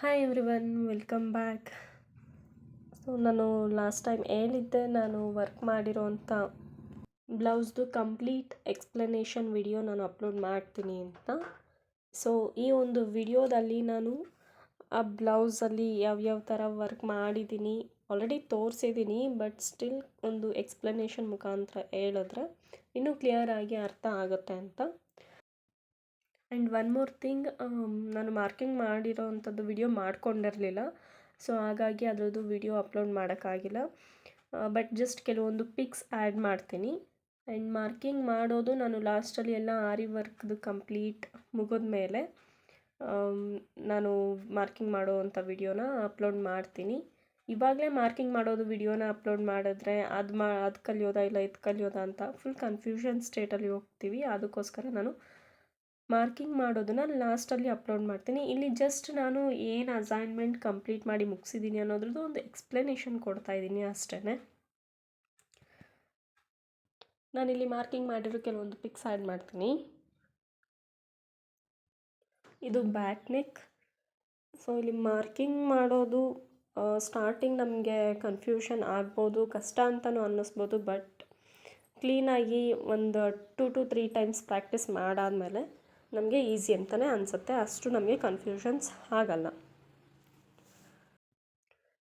Hi everyone welcome back so ನಾನು last time ಹೇಳಿದ್ದೆ, ನಾನು ವರ್ಕ್ ಮಾಡಿರೋಂಥ ಬ್ಲೌಸ್ದು ಕಂಪ್ಲೀಟ್ ಎಕ್ಸ್ಪ್ಲನೇಷನ್ ವಿಡಿಯೋ ನಾನು ಅಪ್ಲೋಡ್ ಮಾಡ್ತೀನಿ ಅಂತ. ಸೊ ಈ ಒಂದು ವಿಡಿಯೋದಲ್ಲಿ ನಾನು ಆ ಬ್ಲೌಸಲ್ಲಿ ಯಾವ್ಯಾವ ಥರ ವರ್ಕ್ ಮಾಡಿದ್ದೀನಿ ಆಲ್ರೆಡಿ ತೋರಿಸಿದ್ದೀನಿ ಬಟ್ ಸ್ಟಿಲ್ ಒಂದು ಎಕ್ಸ್ಪ್ಲನೇಷನ್ ಮುಖಾಂತರ ಹೇಳಿದ್ರೆ ಇನ್ನೂ ಕ್ಲಿಯರಾಗಿ ಅರ್ಥ ಆಗುತ್ತೆ ಅಂತ. ಆ್ಯಂಡ್ ಒನ್ ಮೋರ್ ಥಿಂಗ್ ನಾನು ಮಾರ್ಕಿಂಗ್ ಮಾಡಿರೋ ಅಂಥದ್ದು ವಿಡಿಯೋ ಮಾಡ್ಕೊಂಡಿರಲಿಲ್ಲ. ಸೊ, ಹಾಗಾಗಿ ಅದರದ್ದು ವಿಡಿಯೋ ಅಪ್ಲೋಡ್ ಮಾಡೋಕ್ಕಾಗಿಲ್ಲ. ಬಟ್ ಜಸ್ಟ್ ಕೆಲವೊಂದು ಪಿಕ್ಸ್ ಆ್ಯಡ್ ಮಾಡ್ತೀನಿ. ಆ್ಯಂಡ್ ಮಾರ್ಕಿಂಗ್ ಮಾಡೋದು ನಾನು ಲಾಸ್ಟಲ್ಲಿ ಎಲ್ಲ ಆರಿ ವರ್ಕ್ದು ಕಂಪ್ಲೀಟ್ ಮುಗಿದ ಮೇಲೆ ನಾನು ಮಾರ್ಕಿಂಗ್ ಮಾಡೋ ಅಂಥ ವಿಡಿಯೋನ ಅಪ್ಲೋಡ್ ಮಾಡ್ತೀನಿ. ಇವಾಗಲೇ ಮಾರ್ಕಿಂಗ್ ಮಾಡೋದು ವಿಡಿಯೋನ ಅಪ್ಲೋಡ್ ಮಾಡಿದ್ರೆ ಅದು ಮಾ ಅದು ಕಲಿಯೋದಾ ಇಲ್ಲ ಇದು ಕಲಿಯೋದಾ ಅಂತ ಫುಲ್ ಕನ್ಫ್ಯೂಷನ್ ಸ್ಟೇಟಲ್ಲಿ ಹೋಗ್ತೀವಿ. ಅದಕ್ಕೋಸ್ಕರ ನಾನು ಮಾರ್ಕಿಂಗ್ ಮಾಡೋದನ್ನು ಲಾಸ್ಟಲ್ಲಿ ಅಪ್ಲೋಡ್ ಮಾಡ್ತೀನಿ. ಇಲ್ಲಿ ಜಸ್ಟ್ ನಾನು ಏನು ಅಸೈನ್ಮೆಂಟ್ ಕಂಪ್ಲೀಟ್ ಮಾಡಿ ಮುಗಿಸಿದ್ದೀನಿ ಅನ್ನೋದ್ರದ್ದು ಒಂದು ಎಕ್ಸ್ಪ್ಲನೇಷನ್ ಕೊಡ್ತಾ ಇದ್ದೀನಿ ಅಷ್ಟೇ ನಾನಿಲ್ಲಿ ಮಾರ್ಕಿಂಗ್ ಮಾಡಿರೋ ಕೆಲವೊಂದು ಪಿಕ್ಸ್ ಆ್ಯಡ್ ಮಾಡ್ತೀನಿ. ಇದು ಬ್ಯಾಕ್ ನೆಕ್ ಸೊ ಇಲ್ಲಿ ಮಾರ್ಕಿಂಗ್ ಮಾಡೋದು ಸ್ಟಾರ್ಟಿಂಗ್ ನಮಗೆ ಕನ್ಫ್ಯೂಷನ್ ಆಗ್ಬೋದು, ಕಷ್ಟ ಅಂತಲೂ ಅನ್ನಿಸ್ಬೋದು ಬಟ್ ಕ್ಲೀನಾಗಿ ಒಂದು two two three times practice ಮಾಡಾದಮೇಲೆ ನಮಗೆ ಈಸಿ ಅಂತಲೇ ಅನಿಸುತ್ತೆ. ಅಷ್ಟು ನಮಗೆ ಕನ್ಫ್ಯೂಷನ್ಸ್ ಆಗಲ್ಲ.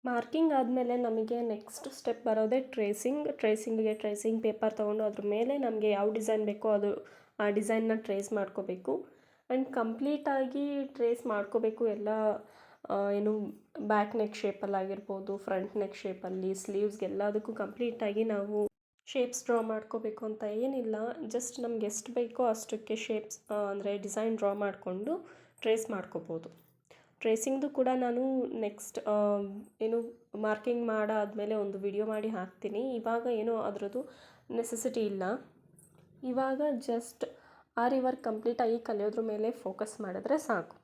ಮಾರ್ಕಿಂಗ್ ಆದಮೇಲೆ ನಮಗೆ ನೆಕ್ಸ್ಟ್ ಸ್ಟೆಪ್ ಬರೋದೇ ಟ್ರೇಸಿಂಗ್ ಟ್ರೇಸಿಂಗಿಗೆ ಟ್ರೇಸಿಂಗ್ ಪೇಪರ್ ತೊಗೊಂಡು ಅದ್ರ ಮೇಲೆ ನಮಗೆ ಯಾವ ಡಿಸೈನ್ ಬೇಕೋ ಅದು ಆ ಡಿಸೈನ್ನ ಟ್ರೇಸ್ ಮಾಡ್ಕೋಬೇಕು. ಆ್ಯಂಡ್ ಕಂಪ್ಲೀಟಾಗಿ ಟ್ರೇಸ್ ಮಾಡ್ಕೋಬೇಕು ಎಲ್ಲ ಏನು ಬ್ಯಾಕ್ ನೆಕ್ ಶೇಪಲ್ಲಾಗಿರ್ಬೋದು ಫ್ರಂಟ್ ನೆಕ್ ಶೇಪಲ್ಲಿ ಸ್ಲೀವ್ಸ್ಗೆ ಎಲ್ಲದಕ್ಕೂ ಕಂಪ್ಲೀಟಾಗಿ ನಾವು ಶೇಪ್ಸ್ ಡ್ರಾ ಮಾಡ್ಕೋಬೇಕು ಅಂತ ಏನಿಲ್ಲ. ಜಸ್ಟ್ ನಮ್ಗೆ ಎಷ್ಟು ಬೇಕೋ ಅಷ್ಟಕ್ಕೆ ಶೇಪ್ಸ್ ಅಂದರೆ ಡಿಸೈನ್ ಡ್ರಾ ಮಾಡಿಕೊಂಡು ಟ್ರೇಸ್ ಮಾಡ್ಕೋಬೋದು. ಟ್ರೇಸಿಂಗ್ದು ಕೂಡ ನಾನು ನೆಕ್ಸ್ಟ್ ಏನು ಮಾರ್ಕಿಂಗ್ ಮಾಡಾದಮೇಲೆ ಒಂದು ವಿಡಿಯೋ ಮಾಡಿ ಹಾಕ್ತೀನಿ. ಇವಾಗ ಏನೋ ಅದರದ್ದು ನೆಸೆಸಿಟಿ ಇಲ್ಲ. ಇವಾಗ ಜಸ್ಟ್ ಆರಿ ವರ್ಕ್ ಕಂಪ್ಲೀಟಾಗಿ ಕಲಿಯೋದ್ರ ಮೇಲೆ ಫೋಕಸ್ ಮಾಡಿದ್ರೆ ಸಾಕು.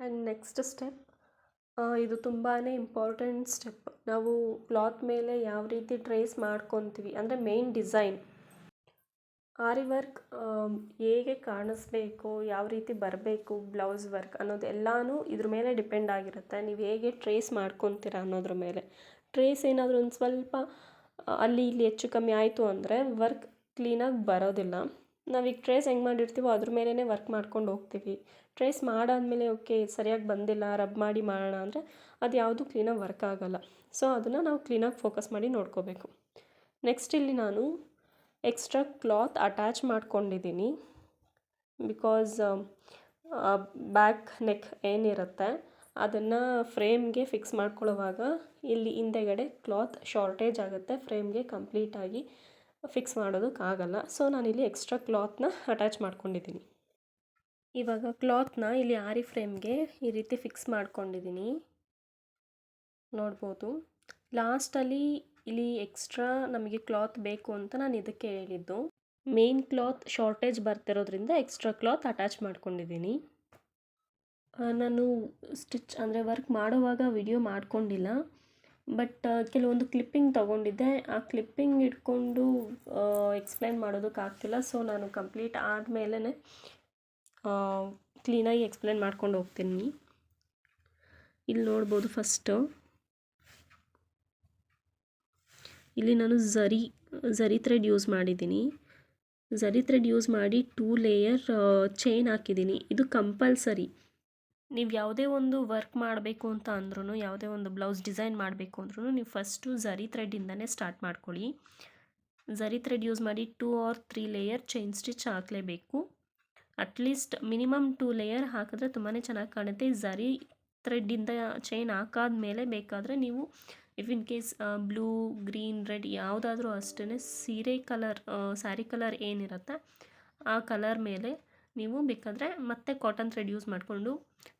ಆ್ಯಂಡ್ ನೆಕ್ಸ್ಟ್ ಸ್ಟೆಪ್ ಇದು ತುಂಬಾ ಇಂಪಾರ್ಟೆಂಟ್ ಸ್ಟೆಪ್ ನಾವು ಕ್ಲಾತ್ ಮೇಲೆ ಯಾವ ರೀತಿ ಟ್ರೇಸ್ ಮಾಡ್ಕೊತೀವಿ ಅಂದರೆ ಮೇನ್ ಡಿಸೈನ್ ಆರಿ ವರ್ಕ್ ಹೇಗೆ ಕಾಣಿಸ್ಬೇಕು, ಯಾವ ರೀತಿ ಬರಬೇಕು ಬ್ಲೌಸ್ ವರ್ಕ್ ಅನ್ನೋದು ಎಲ್ಲನೂ ಇದ್ರ ಮೇಲೆ ಡಿಪೆಂಡ್ ಆಗಿರುತ್ತೆ. ನೀವು ಹೇಗೆ ಟ್ರೇಸ್ ಮಾಡ್ಕೊತೀರ ಅನ್ನೋದ್ರ ಮೇಲೆ. ಟ್ರೇಸ್ ಏನಾದರೂ ಒಂದು ಸ್ವಲ್ಪ ಅಲ್ಲಿ ಇಲ್ಲಿ ಹೆಚ್ಚು ಕಮ್ಮಿ ಆಯಿತು ಅಂದರೆ ವರ್ಕ್ ಕ್ಲೀನಾಗಿ ಬರೋದಿಲ್ಲ. ನಾವೀಗ ಟ್ರೇಸ್ ಹೆಂಗೆ ಮಾಡಿರ್ತೀವೋ ಅದ್ರ ಮೇಲೇ ವರ್ಕ್ ಮಾಡ್ಕೊಂಡು ಹೋಗ್ತೀವಿ. ಟ್ರೇಸ್ ಮಾಡಾದಮೇಲೆ ಓಕೆ ಸರಿಯಾಗಿ ಬಂದಿಲ್ಲ, ರಬ್ ಮಾಡಿ ಮಾಡೋಣ ಅಂದರೆ ಅದು ಯಾವುದು ಕ್ಲೀನಾಗಿ ವರ್ಕ್ ಆಗೋಲ್ಲ. ಸೊ ಅದನ್ನು ನಾವು ಕ್ಲೀನಾಗಿ ಫೋಕಸ್ ಮಾಡಿ ನೋಡ್ಕೋಬೇಕು. ನೆಕ್ಸ್ಟ್ ಇಲ್ಲಿ ನಾನು ಎಕ್ಸ್ಟ್ರಾ ಕ್ಲಾತ್ ಅಟ್ಯಾಚ್ ಮಾಡ್ಕೊಂಡಿದ್ದೀನಿ. ಬಿಕಾಸ್ ಬ್ಯಾಕ್ ನೆಕ್ ಏನಿರುತ್ತೆ, ಅದನ್ನು ಫ್ರೇಮ್ಗೆ ಫಿಕ್ಸ್ ಮಾಡ್ಕೊಳ್ಳುವಾಗ ಇಲ್ಲಿ ಹಿಂದೆಗಡೆ ಕ್ಲಾತ್ ಶಾರ್ಟೇಜ್ ಆಗುತ್ತೆ ಫ್ರೇಮ್ಗೆ ಕಂಪ್ಲೀಟಾಗಿ ಫಿಕ್ಸ್ ಮಾಡೋದಕ್ಕಾಗಲ್ಲ. ಸೊ ನಾನಿಲ್ಲಿ ಎಕ್ಸ್ಟ್ರಾ ಕ್ಲಾತ್ನ ಅಟ್ಯಾಚ್ ಮಾಡ್ಕೊಂಡಿದ್ದೀನಿ. ಇವಾಗ ಕ್ಲಾತ್ನ ಇಲ್ಲಿ ಆರಿ ಫ್ರೇಮ್ಗೆ ಈ ರೀತಿ ಫಿಕ್ಸ್ ಮಾಡ್ಕೊಂಡಿದ್ದೀನಿ ನೋಡ್ಬೋದು. ಲಾಸ್ಟಲ್ಲಿ ಇಲ್ಲಿ ಎಕ್ಸ್ಟ್ರಾ ನಮಗೆ ಕ್ಲಾತ್ ಬೇಕು ಅಂತ ನಾನು ಇದಕ್ಕೆ ಹೇಳಿದ್ದು. ಮೇನ್ ಕ್ಲಾತ್ ಶಾರ್ಟೇಜ್ ಬರ್ತಿರೋದ್ರಿಂದ ಎಕ್ಸ್ಟ್ರಾ ಕ್ಲಾತ್ ಅಟ್ಯಾಚ್ ಮಾಡ್ಕೊಂಡಿದ್ದೀನಿ ನಾನು ಸ್ಟಿಚ್ ಅಂದರೆ ವರ್ಕ್ ಮಾಡುವಾಗ ವಿಡಿಯೋ ಮಾಡಿಕೊಂಡಿಲ್ಲ. ಬಟ್ ಕೆಲವೊಂದು ಕ್ಲಿಪ್ಪಿಂಗ್ ತೊಗೊಂಡಿದ್ದೆ. ಆ ಕ್ಲಿಪ್ಪಿಂಗ್ ಇಟ್ಕೊಂಡು ಎಕ್ಸ್ಪ್ಲೈನ್ ಮಾಡೋದಕ್ಕಾಗ್ತಿಲ್ಲ ಸೊ ನಾನು ಕಂಪ್ಲೀಟ್ ಆದಮೇಲೆ ಕ್ಲೀನಾಗಿ ಎಕ್ಸ್ಪ್ಲೇನ್ ಮಾಡ್ಕೊಂಡು ಹೋಗ್ತೀನಿ. ಇಲ್ಲಿ ನೋಡ್ಬೋದು ಫಸ್ಟು ಇಲ್ಲಿ ನಾನು ಝರಿ ಝರಿ ಥ್ರೆಡ್ ಯೂಸ್ ಮಾಡಿದ್ದೀನಿ. ಝರಿ ಥ್ರೆಡ್ ಯೂಸ್ ಮಾಡಿ ಟೂ ಲೇಯರ್ ಚೈನ್ ಹಾಕಿದ್ದೀನಿ. ಇದು ಕಂಪಲ್ಸರಿ ನೀವು ಯಾವುದೇ ಒಂದು ವರ್ಕ್ ಮಾಡಬೇಕು ಅಂತ ಅಂದ್ರೂ ಯಾವುದೇ ಒಂದು ಬ್ಲೌಸ್ ಡಿಸೈನ್ ಮಾಡಬೇಕು ಅಂದ್ರೂ ನೀವು ಫಸ್ಟು ಝರಿ ಥ್ರೆಡ್ಡಿಂದನೇ ಸ್ಟಾರ್ಟ್ ಮಾಡ್ಕೊಳ್ಳಿ. ಝರಿ ಥ್ರೆಡ್ ಯೂಸ್ ಮಾಡಿ two or three layer chain stitch ಹಾಕಲೇಬೇಕು. At least minimum two layer ಹಾಕಿದ್ರೆ ತುಂಬಾ ಚೆನ್ನಾಗಿ ಕಾಣುತ್ತೆ. ಝರಿ ಥ್ರೆಡ್ಡಿಂದ ಚೈನ್ ಹಾಕಾದ್ಮೇಲೆ ಬೇಕಾದರೆ ನೀವು if in case blue green red ಯಾವುದಾದ್ರೂ ಅಷ್ಟೇ ಸೀರೆ ಕಲರ್ ಸ್ಯಾರಿ ಕಲರ್ ಏನಿರುತ್ತೆ ಆ ಕಲರ್ ಮೇಲೆ ನೀವು ಬೇಕಾದರೆ ಮತ್ತೆ ಕಾಟನ್ ಥ್ರೆಡ್ ಯೂಸ್ ಮಾಡಿಕೊಂಡು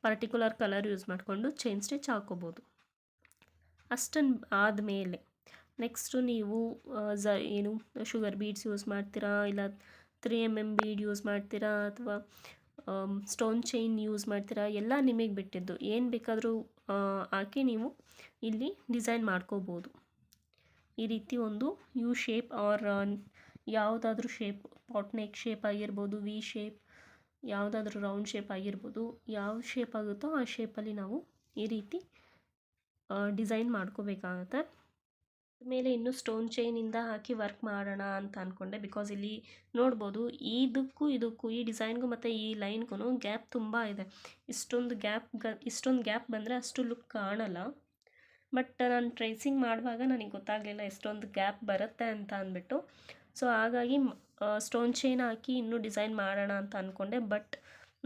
ಪರ್ಟಿಕ್ಯುಲರ್ ಕಲರ್ ಯೂಸ್ ಮಾಡಿಕೊಂಡು ಚೈನ್ ಸ್ಟಿಚ್ ಹಾಕೋಬೋದು. ಅಷ್ಟನ್ನು ಆದಮೇಲೆ ನೆಕ್ಸ್ಟು ನೀವು ಝ ಏನು ಶುಗರ್ ಬೀಡ್ಸ್ ಯೂಸ್ ಮಾಡ್ತೀರಾ ಇಲ್ಲ three M M bead use ಮಾಡ್ತೀರಾ ಅಥವಾ ಸ್ಟೋನ್ ಚೈನ್ ಯೂಸ್ ಮಾಡ್ತೀರಾ ಎಲ್ಲ ನಿಮಗೆ ಬಿಟ್ಟಿದ್ದು. ಏನು ಬೇಕಾದರೂ ಹಾಕಿ ನೀವು ಇಲ್ಲಿ ಡಿಸೈನ್ ಮಾಡ್ಕೋಬೋದು. ಈ ರೀತಿ ಒಂದು ಯು ಶೇಪ್ ಆರ್ ಯಾವುದಾದ್ರೂ ಶೇಪ್ ಪಾಟ್ನೆಕ್ ಶೇಪ್ ಆಗಿರ್ಬೋದು ವಿ ಶೇಪ್ ಯಾವುದಾದ್ರೂ ರೌಂಡ್ ಶೇಪ್ ಆಗಿರ್ಬೋದು, ಯಾವ ಶೇಪ್ ಆಗುತ್ತೋ ಆ ಶೇಪಲ್ಲಿ ನಾವು ಈ ರೀತಿ ಡಿಸೈನ್ ಮಾಡ್ಕೋಬೇಕಾಗತ್ತೆ. ಮೇಲೆ ಇನ್ನೂ ಸ್ಟೋನ್ ಚೈನಿಂದ ಹಾಕಿ ವರ್ಕ್ ಮಾಡೋಣ ಅಂತ ಅಂದ್ಕೊಂಡೆ ಬಿಕಾಸ್ ಇಲ್ಲಿ ನೋಡ್ಬೋದು ಇದಕ್ಕೂ ಇದಕ್ಕೂ, ಈ ಡಿಸೈನ್ಗೂ ಮತ್ತು ಈ ಲೈನ್ಗೂ ಗ್ಯಾಪ್ ತುಂಬ ಇದೆ. ಇಷ್ಟೊಂದು ಗ್ಯಾಪ್ ಇಷ್ಟೊಂದು ಗ್ಯಾಪ್ ಬಂದರೆ ಅಷ್ಟು ಲುಕ್ ಕಾಣಲ್ಲ. ಬಟ್ ನಾನು ಟ್ರೇಸಿಂಗ್ ಮಾಡುವಾಗ ನನಗೆ ಗೊತ್ತಾಗಲಿಲ್ಲ ಎಷ್ಟೊಂದು ಗ್ಯಾಪ್ ಬರುತ್ತೆ ಅಂತ ಅಂದ್ಬಿಟ್ಟು. ಸೊ ಹಾಗಾಗಿ ಸ್ಟೋನ್ ಚೈನ್ ಹಾಕಿ ಇನ್ನೂ ಡಿಸೈನ್ ಮಾಡೋಣ ಅಂತ ಅಂದ್ಕೊಂಡೆ ಬಟ್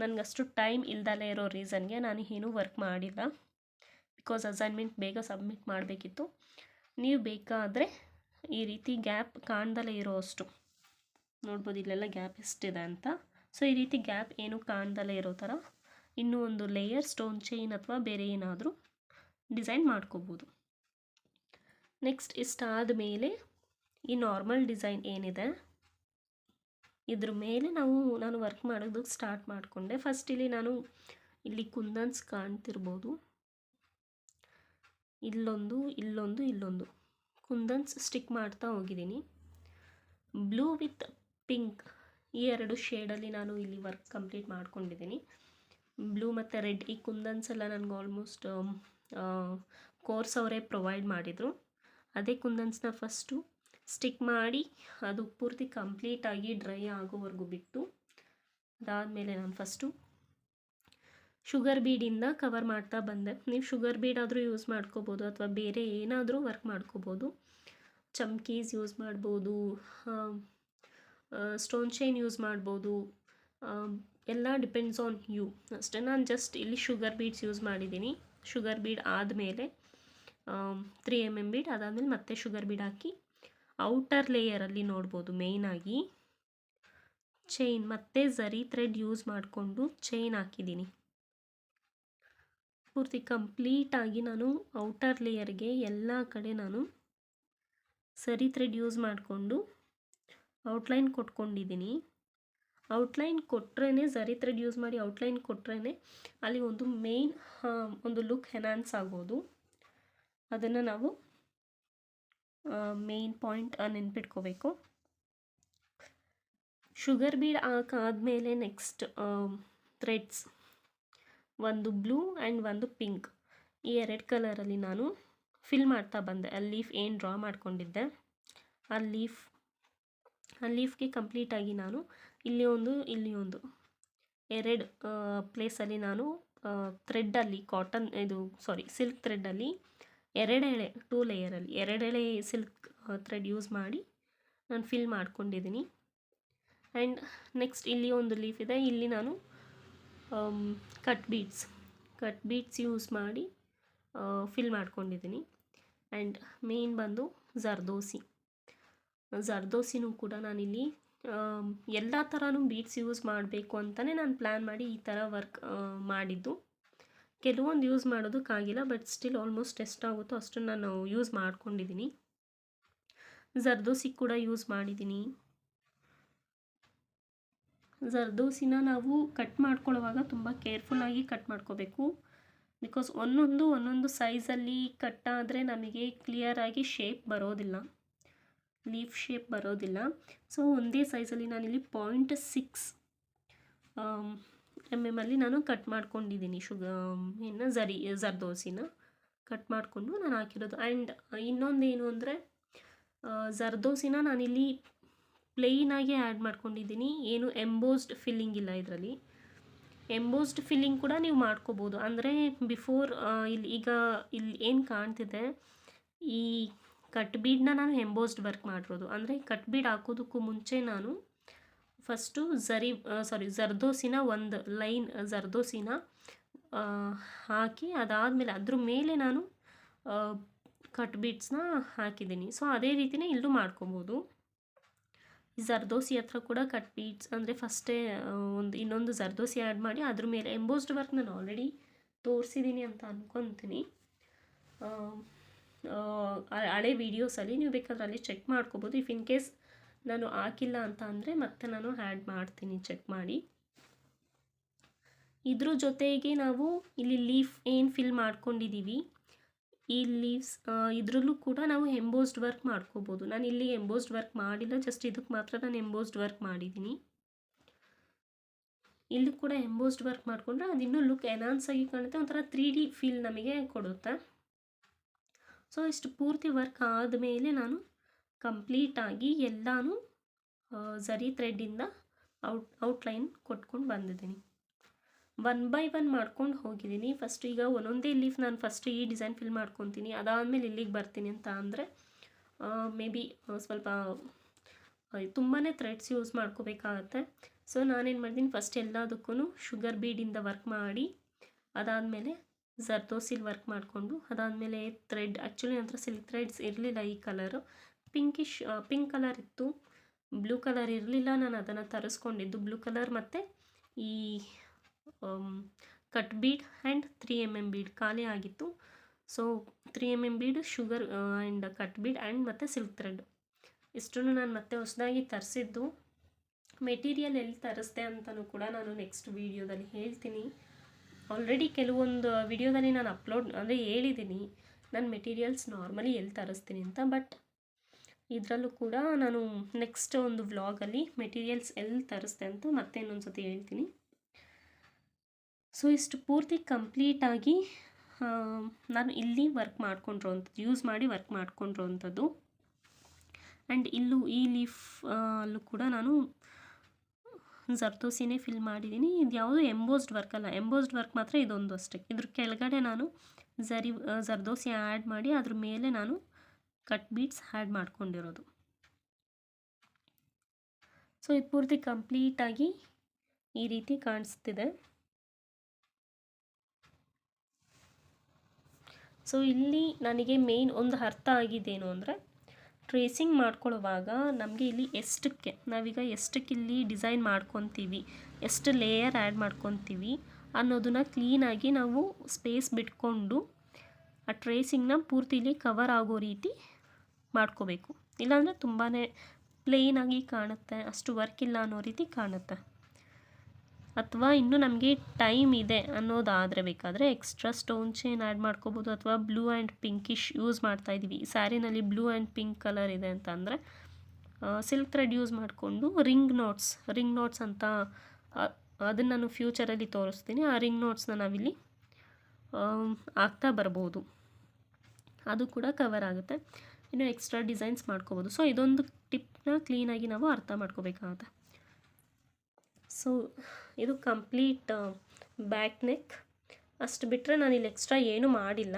ನನಗೆ ಅಷ್ಟು ಟೈಮ್ ಇಲ್ದಲೇ ಇರೋ ರೀಸನ್ಗೆ ನಾನು ಏನೂ ವರ್ಕ್ ಮಾಡಿಲ್ಲ. ಬಿಕಾಸ್ ಅಸೈನ್ಮೆಂಟ್ ಬೇಗ ಸಬ್ಮಿಟ್ ಮಾಡಬೇಕಿತ್ತು. ನೀವು ಬೇಕಾದರೆ ಈ ರೀತಿ ಗ್ಯಾಪ್ ಕಾಣ್ದಲೇ ಇರೋ ಅಷ್ಟು ನೋಡ್ಬೋದು ಇಲ್ಲೆಲ್ಲ ಗ್ಯಾಪ್ ಎಷ್ಟಿದೆ ಅಂತ. ಸೊ, ಈ ರೀತಿ ಗ್ಯಾಪ್ ಏನು ಕಾಣ್ದಲೇ ಇರೋ ಥರ ಇನ್ನೂ ಒಂದು ಲೇಯರ್, ಸ್ಟೋನ್ ಚೈನ್ ಅಥವಾ ಬೇರೆ ಏನಾದರೂ ಡಿಸೈನ್ ಮಾಡ್ಕೋಬೋದು. ನೆಕ್ಸ್ಟ್ ಇಷ್ಟಾದ ಮೇಲೆ ಈ ನಾರ್ಮಲ್ ಡಿಸೈನ್ ಏನಿದೆ? ಇದ್ರ ಮೇಲೆ ನಾವು, ನಾನು ವರ್ಕ್ ಮಾಡೋದಕ್ಕೆ ಸ್ಟಾರ್ಟ್ ಮಾಡಿಕೊಂಡೆ. ಫಸ್ಟ್ ಇಲ್ಲಿ ನಾನು ಇಲ್ಲಿ ಕುಂದನ್ಸ್ ಕಾಣ್ತಿರ್ಬೋದು. ಇಲ್ಲೊಂದು ಇಲ್ಲೊಂದು ಇಲ್ಲೊಂದು. ಕುಂದನ್ಸ್ ಸ್ಟಿಕ್ ಮಾಡ್ತಾ ಹೋಗಿದ್ದೀನಿ. ಬ್ಲೂ ವಿತ್ ಪಿಂಕ್ ಈ ಎರಡು ಶೇಡಲ್ಲಿ ನಾನು ಇಲ್ಲಿ ವರ್ಕ್ ಕಂಪ್ಲೀಟ್ ಮಾಡ್ಕೊಂಡಿದ್ದೀನಿ. ಬ್ಲೂ ಮತ್ತು ರೆಡ್ ಈ ಕುಂದನ್ಸ್ ಎಲ್ಲ ನನಗೆ ಆಲ್ಮೋಸ್ಟ್ ಕೋರ್ಸ್ ಅವರೇ ಪ್ರೊವೈಡ್ ಮಾಡಿದರು. ಅದೇ ಕುಂದನ್ಸ್ನ ಫಸ್ಟು ಸ್ಟಿಕ್ ಮಾಡಿ ಅದು ಪೂರ್ತಿ ಕಂಪ್ಲೀಟಾಗಿ ಡ್ರೈ ಆಗೋವರೆಗೂ ಬಿಟ್ಟು ಅದಾದಮೇಲೆ ನಾನು ಫಸ್ಟು ಶುಗರ್ ಬೀಡಿಂದ ಕವರ್ ಮಾಡ್ತಾ ಬಂದೆ. ನೀವು ಶುಗರ್ ಬೀಡ್ ಆದರೂ ಯೂಸ್ ಮಾಡ್ಕೋಬೋದು ಅಥವಾ ಬೇರೆ ಏನಾದರೂ ವರ್ಕ್ ಮಾಡ್ಕೋಬೋದು. ಚಮ್ಕೀಸ್ ಯೂಸ್ ಮಾಡ್ಬೋದು ಸ್ಟೋನ್ ಚೈನ್ ಯೂಸ್ ಮಾಡ್ಬೋದು ಎಲ್ಲ ಡಿಪೆಂಡ್ಸ್ ಆನ್ ಯು ಅಷ್ಟೇ, ನಾನು ಜಸ್ಟ್ ಇಲ್ಲಿ ಶುಗರ್ ಬೀಡ್ಸ್ ಯೂಸ್ ಮಾಡಿದ್ದೀನಿ. ಶುಗರ್ ಬೀಡ್ ಆದಮೇಲೆ ತ್ರೀ ಎಂ ಎಂ ಬೀಡ್ ಅದಾದಮೇಲೆ ಮತ್ತೆ ಶುಗರ್ ಬೀಡ್ ಹಾಕಿ ಔಟರ್ ಲೇಯರಲ್ಲಿ ನೋಡ್ಬೋದು ಮೇಯ್ನಾಗಿ ಚೈನ್ ಮತ್ತೆ ಝರಿ ಥ್ರೆಡ್ ಯೂಸ್ ಮಾಡಿಕೊಂಡು ಚೈನ್ ಹಾಕಿದ್ದೀನಿ. ಪೂರ್ತಿ ಕಂಪ್ಲೀಟಾಗಿ ನಾನು ಔಟರ್ ಲೇಯರ್ಗೆ ಎಲ್ಲ ಕಡೆ ನಾನು ಸರಿ ಥ್ರೆಡ್ ಯೂಸ್ ಮಾಡಿಕೊಂಡು ಔಟ್ಲೈನ್ ಕೊಟ್ಕೊಂಡಿದ್ದೀನಿ. ಔಟ್ಲೈನ್ ಕೊಟ್ರೇ ಸರಿ ಥ್ರೆಡ್ ಯೂಸ್ ಮಾಡಿ ಔಟ್ಲೈನ್ ಕೊಟ್ರೇ ಅಲ್ಲಿ ಒಂದು ಮೇಯ್ನ್ ಒಂದು ಲುಕ್ ಎನ್ಹಾನ್ಸ್ ಆಗೋದು. ಅದನ್ನು ನಾವು ಮೇಯ್ನ್ ಪಾಯಿಂಟ್ ನೆನ್ಪಿಟ್ಕೋಬೇಕು. ಶುಗರ್ ಬೀಡ್ ಹಾಕಾದ್ಮೇಲೆ ನೆಕ್ಸ್ಟ್ ಥ್ರೆಡ್ಸ್. ಒಂದು ಬ್ಲೂ ಆ್ಯಂಡ್ ಒಂದು ಪಿಂಕ್. ಈ ಎರಡು ಕಲರಲ್ಲಿ ನಾನು ಫಿಲ್ ಮಾಡ್ತಾ ಬಂದೆ. ಆ ಲೀಫ್ ಏನು ಡ್ರಾ ಮಾಡ್ಕೊಂಡಿದ್ದೆ? ಆ ಲೀಫ್, ಆ ಲೀಫ್ಗೆ ಕಂಪ್ಲೀಟಾಗಿ ನಾನು ಇಲ್ಲಿ ಒಂದು ಇಲ್ಲಿ ಒಂದು. ಎರಡು ಪ್ಲೇಸಲ್ಲಿ ನಾನು ಥ್ರೆಡ್ಡಲ್ಲಿ ಕಾಟನ್ ಇದು, ಸಾರಿ, ಸಿಲ್ಕ್ ಥ್ರೆಡ್ಡಲ್ಲಿ ಎರಡೆಳೆ ಟೂ ಲೇಯರಲ್ಲಿ ಎರಡೆಳೆ ಸಿಲ್ಕ್ ಥ್ರೆಡ್ ಯೂಸ್ ಮಾಡಿ ನಾನು ಫಿಲ್ ಮಾಡ್ಕೊಂಡಿದ್ದೀನಿ. ಆ್ಯಂಡ್ ನೆಕ್ಸ್ಟ್ ಇಲ್ಲಿ ಒಂದು ಲೀಫ್ ಇದೆ. ಇಲ್ಲಿ ನಾನು cut beads cut beads use ಮಾಡಿ ಫಿಲ್ ಮಾಡ್ಕೊಂಡಿದ್ದೀನಿ. ಆ್ಯಂಡ್ ಮೇನ್ ಬಂದು ಜರ್ದೋಸಿ ಜರ್ದೋಸಿನೂ ಕೂಡ ನಾನಿಲ್ಲಿ ಎಲ್ಲ ಥರನೂ ಬೀಟ್ಸ್ ಯೂಸ್ ಮಾಡಬೇಕು ಅಂತಲೇ ನಾನು ಪ್ಲ್ಯಾನ್ ಮಾಡಿ ಈ ಥರ ವರ್ಕ್ ಮಾಡಿದ್ದು. ಕೆಲವೊಂದು ಯೂಸ್ ಮಾಡೋದಕ್ಕಾಗಿಲ್ಲ ಬಟ್ ಸ್ಟಿಲ್ ಆಲ್ಮೋಸ್ಟ್ ಎಷ್ಟಾಗುತ್ತೋ ಅಷ್ಟು ನಾನು ಯೂಸ್ ಮಾಡ್ಕೊಂಡಿದ್ದೀನಿ ಜರ್ದೋಸಿ ಕೂಡ ಯೂಸ್ ಮಾಡಿದ್ದೀನಿ ಜರ್ದೋಸಿನ ನಾವು ಕಟ್ ಮಾಡ್ಕೊಳ್ಳುವಾಗ ತುಂಬ ಕೇರ್ಫುಲ್ಲಾಗಿ ಕಟ್ ಮಾಡ್ಕೋಬೇಕು. ಬಿಕಾಸ್ ಒಂದೊಂದು ಒಂದೊಂದು ಸೈಜಲ್ಲಿ ಕಟ್ ಆದರೆ ನಮಗೆ ಕ್ಲಿಯರಾಗಿ ಶೇಪ್ ಬರೋದಿಲ್ಲ. ಲೀಫ್ ಶೇಪ್ ಬರೋದಿಲ್ಲ. ಸೊ ಒಂದೇ ಸೈಜಲ್ಲಿ ನಾನಿಲ್ಲಿ ಪಾಯಿಂಟ್ ಸಿಕ್ಸ್ ಎಂ ಎಮ್ಮಲ್ಲಿ ನಾನು ಕಟ್ ಮಾಡ್ಕೊಂಡಿದ್ದೀನಿ ಶುಗ ಏನು ಝರಿ ಜರ್ದೋಸಿನ ಕಟ್ ಮಾಡಿಕೊಂಡು ನಾನು ಹಾಕಿರೋದು. ಆ್ಯಂಡ್ ಇನ್ನೊಂದೇನು ಅಂದರೆ ಜರ್ದೋಸಿನ ನಾನಿಲ್ಲಿ ಪ್ಲೇಯ್ನಾಗಿ ಆ್ಯಡ್ ಮಾಡ್ಕೊಂಡಿದ್ದೀನಿ. ಏನು ಎಂಬೋಸ್ಡ್ ಫಿಲ್ಲಿಂಗ್ ಇಲ್ಲ ಇದರಲ್ಲಿ. ಎಂಬೋಸ್ಡ್ ಫಿಲ್ಲಿಂಗ್ ಕೂಡ ನೀವು ಮಾಡ್ಕೋಬೋದು. ಅಂದರೆ ಬಿಫೋರ್ ಇಲ್ಲಿ ಈಗ ಇಲ್ಲಿ ಏನು ಕಾಣ್ತಿದೆ? ಈ ಕಟ್ ಬೀಡನ್ನ ನಾನು ಎಂಬೋಸ್ಡ್ ವರ್ಕ್ ಮಾಡಿರೋದು. ಅಂದರೆ ಕಟ್ ಬೀಡ್ ಹಾಕೋದಕ್ಕೂ ಮುಂಚೆ ನಾನು ಫಸ್ಟು ಝರಿ ಸಾರಿ ಜರ್ದೋಸಿನ ಒಂದು ಲೈನ್ ಜರ್ದೋಸಿನ ಹಾಕಿ ಅದಾದಮೇಲೆ ಅದ್ರ ಮೇಲೆ ನಾನು ಕಟ್ ಬೀಡ್ಸ್ನ ಹಾಕಿದ್ದೀನಿ. ಸೊ ಅದೇ ರೀತಿಯೇ ಇಲ್ಲೂ ಮಾಡ್ಕೊಬೋದು. ಜರ್ದೋಸಿ ಹತ್ರ ಕೂಡ ಕಟ್ ಪೀಟ್ಸ್ ಅಂದರೆ ಫಸ್ಟೇ ಒಂದು ಇನ್ನೊಂದು ಜರ್ದೋಸಿ ಆ್ಯಡ್ ಮಾಡಿ ಅದ್ರ ಮೇಲೆ ಎಂಬೋಸ್ಡ್ ವರ್ಕ್ ನಾನು ಆಲ್ರೆಡಿ ತೋರಿಸಿದ್ದೀನಿ ಅಂತ ಅಂದ್ಕೊತೀನಿ ಹಳೆ ವೀಡಿಯೋಸಲ್ಲಿ ನೀವು ಬೇಕಾದ್ರೆ ಅಲ್ಲಿ ಚೆಕ್ ಮಾಡ್ಕೋಬೋದು. ಇಫ್ ಇನ್ ಕೇಸ್ ನಾನು ಹಾಕಿಲ್ಲ ಅಂತ ಅಂದರೆ ಮತ್ತೆ ನಾನು ಆ್ಯಡ್ ಮಾಡ್ತೀನಿ ಚೆಕ್ ಮಾಡಿ. ಇದ್ರ ಜೊತೆಗೆ ನಾವು ಇಲ್ಲಿ ಲೀಫ್ ಏನು ಫಿಲ್ ಮಾಡ್ಕೊಂಡಿದ್ದೀವಿ ಈ ಲೀವ್ಸ್ ಇದರಲ್ಲೂ ಕೂಡ ನಾವು ಎಂಬೋಸ್ಡ್ ವರ್ಕ್ ಮಾಡ್ಕೋಬೋದು. ನಾನು ಇಲ್ಲಿ ಎಂಬೋಸ್ಡ್ ವರ್ಕ್ ಮಾಡಿಲ್ಲ ಜಸ್ಟ್ ಇದಕ್ಕೆ ಮಾತ್ರ ನಾನು ಎಂಬೋಸ್ಡ್ ವರ್ಕ್ ಮಾಡಿದ್ದೀನಿ. ಇಲ್ಲೂ ಕೂಡ ಎಂಬೋಸ್ಡ್ ವರ್ಕ್ ಮಾಡಿಕೊಂಡ್ರೆ ಅದು ಇನ್ನೂ ಲುಕ್ ಎನಾನ್ಸ್ ಆಗಿ ಕಾಣುತ್ತೆ, ಒಂಥರ ತ್ರೀ ಡಿ ಫೀಲ್ ನಮಗೆ ಕೊಡುತ್ತೆ. ಸೊ ಇಷ್ಟು ಪೂರ್ತಿ ವರ್ಕ್ ಆದಮೇಲೆ ನಾನು ಕಂಪ್ಲೀಟಾಗಿ ಎಲ್ಲನೂ ಝರಿ ಥ್ರೆಡ್ಡಿಂದ ಔಟ್ ಔಟ್ಲೈನ್ ಕೊಟ್ಕೊಂಡು ಬಂದಿದ್ದೀನಿ. ಒನ್ ಬೈ ಒನ್ ಮಾಡ್ಕೊಂಡು ಹೋಗಿದ್ದೀನಿ. ಫಸ್ಟ್ ಈಗ ಒಂದೊಂದೇ ಲೀಫ್ ನಾನು ಫಸ್ಟ್ ಈ ಡಿಸೈನ್ ಫಿಲ್ ಮಾಡ್ಕೊತೀನಿ. ಅದಾದಮೇಲೆ ಇಲ್ಲಿಗೆ ಬರ್ತೀನಿ ಅಂತ ಅಂದರೆ ಮೇ ಬಿ ಸ್ವಲ್ಪ ತುಂಬಾ ಥ್ರೆಡ್ಸ್ ಯೂಸ್ ಮಾಡ್ಕೋಬೇಕಾಗತ್ತೆ. ಸೊ ನಾನೇನು ಮಾಡ್ತೀನಿ ಫಸ್ಟ್ ಎಲ್ಲದಕ್ಕೂ ಶುಗರ್ ಬೀಡಿಂದ ವರ್ಕ್ ಮಾಡಿ, ಅದಾದಮೇಲೆ ಜರ್ದೋಸಿಲ್ ವರ್ಕ್ ಮಾಡಿಕೊಂಡು, ಅದಾದಮೇಲೆ ಥ್ರೆಡ್ ಆ್ಯಕ್ಚುಲಿ ನಂತರ ಸಿಲ್ಕ್ ಥ್ರೆಡ್ಸ್ ಇರಲಿಲ್ಲ ಈ ಕಲರು ಪಿಂಕಿಶ್ ಪಿಂಕ್ ಕಲರ್ ಇತ್ತು. ಬ್ಲೂ ಕಲರ್ ಇರಲಿಲ್ಲ, ನಾನು ಅದನ್ನು ತರಿಸ್ಕೊಂಡಿದ್ದು. ಬ್ಲೂ ಕಲರ್ ಮತ್ತು ಈ cut bead and three M M bead ಖಾಲಿ ಆಗಿತ್ತು. So three M M bead sugar and cut bead and ಮತ್ತು ಸಿಲ್ಕ್ ಥ್ರೆಡ್ ಇಷ್ಟನ್ನು ನಾನು ಮತ್ತೆ ಹೊಸದಾಗಿ ತರಿಸಿದ್ದು. ಮೆಟೀರಿಯಲ್ ಎಲ್ಲಿ ತರಿಸ್ದೆ ಅಂತಲೂ ಕೂಡ ನಾನು ನೆಕ್ಸ್ಟ್ ವೀಡಿಯೋದಲ್ಲಿ ಹೇಳ್ತೀನಿ. ಆಲ್ರೆಡಿ ಕೆಲವೊಂದು ವಿಡಿಯೋದಲ್ಲಿ ನಾನು ಅಪ್ಲೋಡ್ ಅಂದರೆ ಹೇಳಿದ್ದೀನಿ ನಾನು ಮೆಟೀರಿಯಲ್ಸ್ ನಾರ್ಮಲಿ ಎಲ್ಲಿ ತರಿಸ್ತೀನಿ ಅಂತ ಬಟ್ ಇದರಲ್ಲೂ ಕೂಡ ನಾನು ನೆಕ್ಸ್ಟ್ ಒಂದು ವ್ಲಾಗಲ್ಲಿ ಮೆಟೀರಿಯಲ್ಸ್ ಎಲ್ಲಿ ತರಿಸ್ದೆ ಅಂತ ಮತ್ತೆ ಇನ್ನೊಂದು ಸತಿ ಹೇಳ್ತೀನಿ. ಸೊ ಇಷ್ಟು ಪೂರ್ತಿ ಕಂಪ್ಲೀಟಾಗಿ ನಾನು ಇಲ್ಲಿ ವರ್ಕ್ ಮಾಡ್ಕೊಂಡಿರೋವಂಥದ್ದು ಯೂಸ್ ಮಾಡಿ ವರ್ಕ್ ಮಾಡ್ಕೊಂಡಿರೋವಂಥದ್ದು. ಆ್ಯಂಡ್ ಇಲ್ಲೂ ಈ ಲೀಫ್ ಅಲ್ಲೂ ಕೂಡ ನಾನು ಜರ್ದೋಸಿನೇ ಫಿಲ್ ಮಾಡಿದ್ದೀನಿ. ಇದು ಯಾವುದು ಎಂಬೋಸ್ಡ್ ವರ್ಕ್ ಅಲ್ಲ. ಎಂಬೋಸ್ಡ್ ವರ್ಕ್ ಮಾತ್ರ ಇದೊಂದು ಅಷ್ಟೇ. ಇದ್ರ ಕೆಳಗಡೆ ನಾನು ಜರಿ ಜರ್ದೋಸಿ ಆ್ಯಡ್ ಮಾಡಿ ಅದ್ರ ಮೇಲೆ ನಾನು ಕಟ್ ಬೀಟ್ಸ್ ಆ್ಯಡ್ ಮಾಡ್ಕೊಂಡಿರೋದು. ಸೊ ಇದು ಪೂರ್ತಿ ಕಂಪ್ಲೀಟಾಗಿ ಈ ರೀತಿ ಕಾಣಿಸ್ತಿದೆ. ಸೊ ಇಲ್ಲಿ ನನಗೆ ಮೇಯ್ನ್ ಒಂದು ಅರ್ಥ ಆಗಿದ್ದೇನು ಅಂದರೆ ಟ್ರೇಸಿಂಗ್ ಮಾಡ್ಕೊಳ್ಳುವಾಗ ನಮಗೆ ಇಲ್ಲಿ ಎಷ್ಟಕ್ಕೆ, ನಾವೀಗ ಎಷ್ಟಕ್ಕೆ ಇಲ್ಲಿ ಡಿಸೈನ್ ಮಾಡ್ಕೊತೀವಿ, ಎಷ್ಟು ಲೇಯರ್ ಆ್ಯಡ್ ಮಾಡ್ಕೊತೀವಿ ಅನ್ನೋದನ್ನು ಕ್ಲೀನಾಗಿ ನಾವು ಸ್ಪೇಸ್ ಬಿಟ್ಕೊಂಡು ಆ ಟ್ರೇಸಿಂಗ್ನ ಪೂರ್ತಿಲಿ ಕವರ್ ಆಗೋ ರೀತಿ ಮಾಡ್ಕೋಬೇಕು. ಇಲ್ಲಾಂದರೆ ತುಂಬಾ ಪ್ಲೇನಾಗಿ ಕಾಣುತ್ತೆ, ಅಷ್ಟು ವರ್ಕ್ ಇಲ್ಲ ಅನ್ನೋ ರೀತಿ ಕಾಣುತ್ತೆ. ಅಥವಾ ಇನ್ನೂ ನಮಗೆ ಟೈಮ್ ಇದೆ ಅನ್ನೋದಾದರೆ ಬೇಕಾದರೆ ಎಕ್ಸ್ಟ್ರಾ ಸ್ಟೋನ್ ಚೈನ್ ಆ್ಯಡ್ ಮಾಡ್ಕೋಬೋದು ಅಥವಾ ಬ್ಲೂ ಆ್ಯಂಡ್ ಪಿಂಕಿಶ್ ಯೂಸ್ ಮಾಡ್ತಾ ಇದ್ದೀವಿ ಸ್ಯಾರಿನಲ್ಲಿ ಬ್ಲೂ ಆ್ಯಂಡ್ ಪಿಂಕ್ ಕಲರ್ ಇದೆ ಅಂತ ಅಂದರೆ ಸಿಲ್ಕ್ ಥ್ರೆಡ್ ಯೂಸ್ ಮಾಡಿಕೊಂಡು ರಿಂಗ್ ನೋಟ್ಸ್ ರಿಂಗ್ ನೋಟ್ಸ್ ಅಂತ ಅದನ್ನು ನಾನು ಫ್ಯೂಚರಲ್ಲಿ ತೋರಿಸ್ತೀನಿ. ಆ ರಿಂಗ್ ನೋಟ್ಸ್ನ ನಾವಿಲ್ಲಿ ಆಗ್ತಾ ಬರ್ಬೋದು. ಅದು ಕೂಡ ಕವರ್ ಆಗುತ್ತೆ. ಇನ್ನು ಎಕ್ಸ್ಟ್ರಾ ಡಿಸೈನ್ಸ್ ಮಾಡ್ಕೋಬೋದು. ಸೊ ಇದೊಂದು ಟಿಪ್ನ ಕ್ಲೀನಾಗಿ ನಾವು ಅರ್ಥ ಮಾಡ್ಕೋಬೇಕಾಗುತ್ತೆ. ಸೊ ಇದು ಕಂಪ್ಲೀಟ್ ಬ್ಯಾಕ್ ನೆಕ್. ಅಷ್ಟು ಬಿಟ್ಟರೆ ನಾನು ಇಲ್ಲಿ ಎಕ್ಸ್ಟ್ರಾ ಏನೂ ಮಾಡಿಲ್ಲ.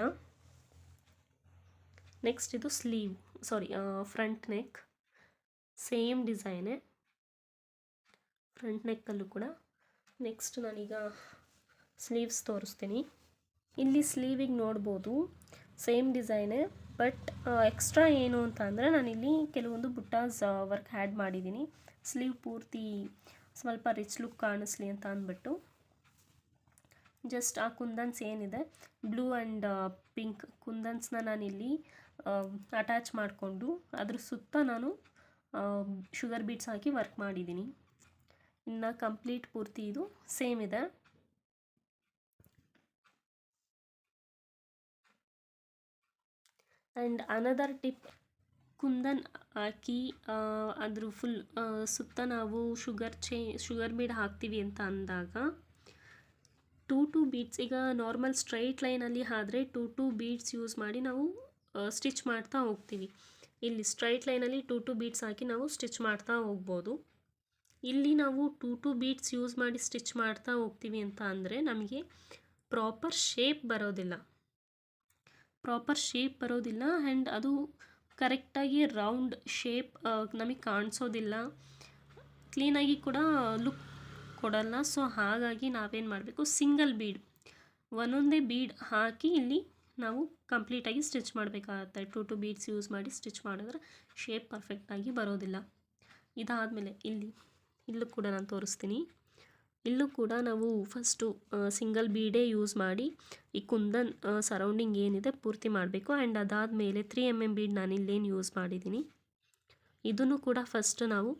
ನೆಕ್ಸ್ಟ್ ಇದು sleeve sorry front neck same ಡಿಸೈನೇ front ನೆಕ್ಕಲ್ಲೂ ಕೂಡ. ನೆಕ್ಸ್ಟ್ ನಾನೀಗ ಸ್ಲೀವ್ಸ್ ತೋರಿಸ್ತೀನಿ. ಇಲ್ಲಿ ಸ್ಲೀವಿಗೆ ನೋಡ್ಬೋದು. ಸೇಮ್ ಡಿಸೈನೇ ಬಟ್ ಎಕ್ಸ್ಟ್ರಾ ಏನು ಅಂತ ಅಂದರೆ ನಾನಿಲ್ಲಿ ಕೆಲವೊಂದು ಬುಟ್ಟಾಸ್ ವರ್ಕ್ ಆ್ಯಡ್ ಮಾಡಿದ್ದೀನಿ. ಸ್ಲೀವ್ ಪೂರ್ತಿ ಸ್ವಲ್ಪ ರಿಚ್ ಲುಕ್ ಕಾಣಿಸ್ಲಿ ಅಂತ ಅಂದ್ಬಿಟ್ಟು ಜಸ್ಟ್ ಆ ಕುಂದನ್ಸ್ ಏನಿದೆ ಬ್ಲೂ ಆ್ಯಂಡ್ ಪಿಂಕ್ ಕುಂದನ್ಸ್ನ ನಾನಿಲ್ಲಿ ಅಟ್ಯಾಚ್ ಮಾಡಿಕೊಂಡು ಅದ್ರ ಸುತ್ತ ನಾನು ಶುಗರ್ ಬೀಟ್ಸ್ ಹಾಕಿ ವರ್ಕ್ ಮಾಡಿದ್ದೀನಿ. ಇನ್ನು ಕಂಪ್ಲೀಟ್ ಪೂರ್ತಿ ಇದು ಸೇಮ್ ಇದೆ. ಆ್ಯಂಡ್ ಅನದರ್ ಟಿಪ್ ಕುಂದನ್ ಹಾಕಿ ಅದ್ರ ಫುಲ್ ಸುತ್ತ ನಾವು ಶುಗರ್ ಚೇ ಶುಗರ್ ಬೀಡ್ ಹಾಕ್ತೀವಿ ಅಂತ ಅಂದಾಗ ಟೂ ಟೂ ಬೀಡ್ಸ್ ಈಗ ನಾರ್ಮಲ್ ಸ್ಟ್ರೈಟ್ ಲೈನಲ್ಲಿ ಆದರೆ ಟೂ ಟೂ ಬೀಡ್ಸ್ ಯೂಸ್ ಮಾಡಿ ನಾವು ಸ್ಟಿಚ್ ಮಾಡ್ತಾ ಹೋಗ್ತೀವಿ. ಇಲ್ಲಿ ಸ್ಟ್ರೈಟ್ ಲೈನಲ್ಲಿ ಟೂ ಟೂ ಬೀಡ್ಸ್ ಹಾಕಿ ನಾವು ಸ್ಟಿಚ್ ಮಾಡ್ತಾ ಹೋಗ್ಬೋದು. ಇಲ್ಲಿ ನಾವು ಟೂ ಟೂ ಬೀಡ್ಸ್ ಯೂಸ್ ಮಾಡಿ ಸ್ಟಿಚ್ ಮಾಡ್ತಾ ಹೋಗ್ತೀವಿ ಅಂತ ಅಂದರೆ ನಮಗೆ ಪ್ರಾಪರ್ ಶೇಪ್ ಬರೋದಿಲ್ಲ. ಪ್ರಾಪರ್ ಶೇಪ್ ಬರೋದಿಲ್ಲ ಆ್ಯಂಡ್ ಅದು ಕರೆಕ್ಟಾಗಿ ರೌಂಡ್ ಶೇಪ್ ನಮಗೆ ಕಾಣಿಸೋದಿಲ್ಲ. ಕ್ಲೀನಾಗಿ ಕೂಡ ಲುಕ್ ಕೊಡಲ್ಲ. ಸೊ, ಹಾಗಾಗಿ ನಾವೇನು ಮಾಡಬೇಕು? Single bead. ಒಂದೊಂದೇ ಬೀಡ್ ಹಾಕಿ ಇಲ್ಲಿ ನಾವು ಕಂಪ್ಲೀಟಾಗಿ ಸ್ಟಿಚ್ ಮಾಡಬೇಕಾಗತ್ತೆ ಟು ಟು ಬೀಡ್ಸ್ ಯೂಸ್ ಮಾಡಿ ಸ್ಟಿಚ್ ಮಾಡಿದ್ರೆ ಶೇಪ್ ಪರ್ಫೆಕ್ಟಾಗಿ ಬರೋದಿಲ್ಲ. ಇದಾದಮೇಲೆ ಇಲ್ಲಿ, ಇಲ್ಲೂ ಕೂಡ ನಾನು ತೋರಿಸ್ತೀನಿ. ಇಲ್ಲೂ ಕೂಡ ನಾವು ಫಸ್ಟು ಸಿಂಗಲ್ ಬೀಡೇ ಯೂಸ್ ಮಾಡಿ ಈ ಕುಂದನ್ ಸರೌಂಡಿಂಗ್ ಏನಿದೆ ಪೂರ್ತಿ ಮಾಡಬೇಕು. ಆ್ಯಂಡ್ ಅದಾದಮೇಲೆ ತ್ರೀ ಎಂ ಎಂ ಬೀಡ್ ನಾನು ಇಲ್ಲೇನು ಯೂಸ್ ಮಾಡಿದ್ದೀನಿ ಇದನ್ನು ಕೂಡ ಫಸ್ಟ್ ನಾವು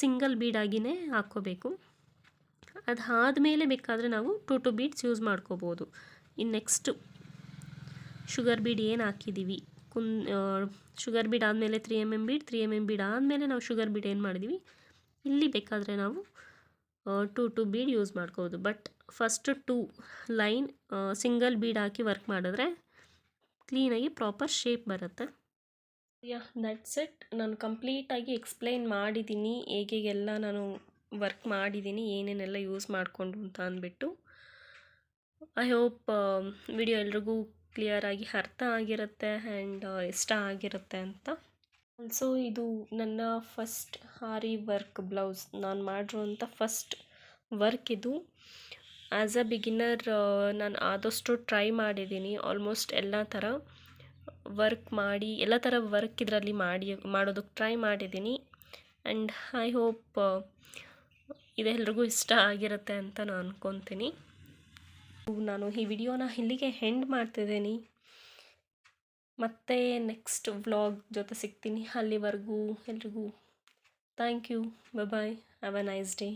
ಸಿಂಗಲ್ ಬೀಡಾಗಿಯೇ ಹಾಕ್ಕೋಬೇಕು. ಅದಾದಮೇಲೆ ಬೇಕಾದರೆ ನಾವು ಟು ಟು ಬೀಡ್ಸ್ ಯೂಸ್ ಮಾಡ್ಕೋಬೋದು. ಇನ್ನು ನೆಕ್ಸ್ಟು ಶುಗರ್ ಬೀಡ್ ಏನು ಹಾಕಿದ್ದೀವಿ ಕುನ್ ಶುಗರ್ ಬೀಡ್ ಆದಮೇಲೆ three M M bead three M M bead ಆದಮೇಲೆ ನಾವು ಶುಗರ್ ಬೀಡ್ ಏನು ಮಾಡಿದ್ದೀವಿ ಇಲ್ಲಿ ಬೇಕಾದರೆ ನಾವು ಟು ಟು ಬೀಡ್ ಯೂಸ್ ಮಾಡ್ಕೋಬೋದು. But first two line single bead hockey work ಮಾಡಿದ್ರೆ ಕ್ಲೀನಾಗಿ ಪ್ರಾಪರ್ ಶೇಪ್ ಬರುತ್ತೆ. ಯಾ ದಟ್ಸ್ ಇಟ್ ನಾನು ಕಂಪ್ಲೀಟಾಗಿ ಎಕ್ಸ್ಪ್ಲೈನ್ ಮಾಡಿದ್ದೀನಿ ಹೇಗೆಲ್ಲ ನಾನು ವರ್ಕ್ ಮಾಡಿದ್ದೀನಿ ಏನೇನೆಲ್ಲ ಯೂಸ್ ಮಾಡಿಕೊಂಡು ಅಂತ ಅಂದ್ಬಿಟ್ಟು. ಐ ಹೋಪ್ ವಿಡಿಯೋ ಎಲ್ರಿಗೂ ಕ್ಲಿಯರಾಗಿ ಅರ್ಥ ಆಗಿರುತ್ತೆ ಆ್ಯಂಡ್ ಇಷ್ಟ ಆಗಿರುತ್ತೆ ಅಂತ. ಆಲ್ಸೋ ಇದು ನನ್ನ ಫಸ್ಟ್ ಹಾರಿ ವರ್ಕ್ ಬ್ಲೌಸ್ ನಾನು ಮಾಡಿರೋಂಥ ಫಸ್ಟ್ ವರ್ಕ್ ಇದು. ಆ್ಯಸ್ ಅ ಬಿಗಿನರ್ ನಾನು ಆದಷ್ಟು ಟ್ರೈ ಮಾಡಿದ್ದೀನಿ. ಆಲ್ಮೋಸ್ಟ್ ಎಲ್ಲ ಥರ ವರ್ಕ್ ಮಾಡಿ, ಎಲ್ಲ ಥರ ವರ್ಕ್ ಇದರಲ್ಲಿ ಮಾಡಿ ಮಾಡೋದಕ್ಕೆ ಟ್ರೈ ಮಾಡಿದ್ದೀನಿ. ಆ್ಯಂಡ್ ಐ ಹೋಪ್ ಇದೆಲ್ಲರಿಗೂ ಇಷ್ಟ ಆಗಿರುತ್ತೆ ಅಂತ ನಾನು ಅಂದ್ಕೊತೀನಿ ನಾನು ಈ ವಿಡಿಯೋನ ಇಲ್ಲಿಗೆ ಹೆಂಡ್ ಮಾಡ್ತಿದ್ದೀನಿ. ಮತ್ತೆ ನೆಕ್ಸ್ಟ್ ವ್ಲಾಗ್ ಜೊತೆ ಸಿಗ್ತೀನಿ ಅಲ್ಲಿವರೆಗೂ ಎಲ್ರಿಗೂ. Thank you bye have a nice day